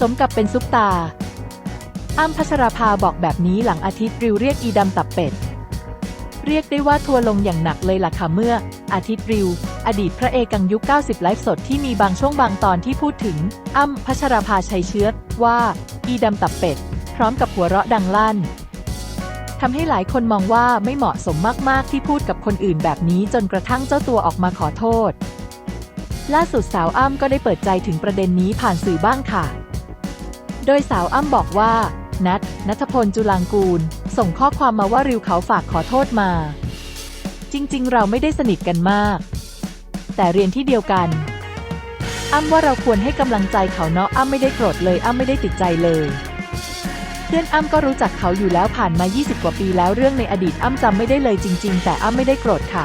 สมกับเป็นซุปตา อ้ำพัชราภาบอกแบบนี้หลังอาทิตย์ริวเรียกอีดำตับเป็ด เรียกได้ว่าทัวร์ลงอย่างหนักเลยล่ะค่ะเมื่อ อาทิตย์ริว อดีตพระเอกกังยุค 90 ไลฟ์สดที่มีบางช่วงบางตอนที่พูดถึง อ้ำพัชราภาชัยเชื้อว่า อีดำตับเป็ด พร้อมกับหัวเราะดังลั่นทำให้หลายคนมองว่าไม่เหมาะสมมาก ๆ ที่พูดกับคนอื่นแบบนี้จนกระทั่งเจ้าตัวออกมาขอโทษ ล่าสุดสาวอ้ำก็ได้เปิดใจถึงประเด็นนี้ผ่านสื่อบ้างค่ะ โดยสาวอ้ำบอกว่า นัทนัทพลจุลางกูล ส่งข้อความมาว่าริวเขาฝากขอโทษมา จริงๆ เราไม่ได้สนิทกันมาก แต่เรียนที่เดียวกันอ้ำว่าเราควรให้กำลังใจเขาเนาะอ้ำไม่ได้โกรธเลยอ้ำไม่ได้ติดใจเลย เพื่อนอ้ำก็รู้จักเขาอยู่แล้วผ่านมา 20 กว่าปีแล้วเรื่องในอดีตอ้ำจำไม่ได้เลยจริง ๆ แต่อ้ำไม่ได้โกรธค่ะ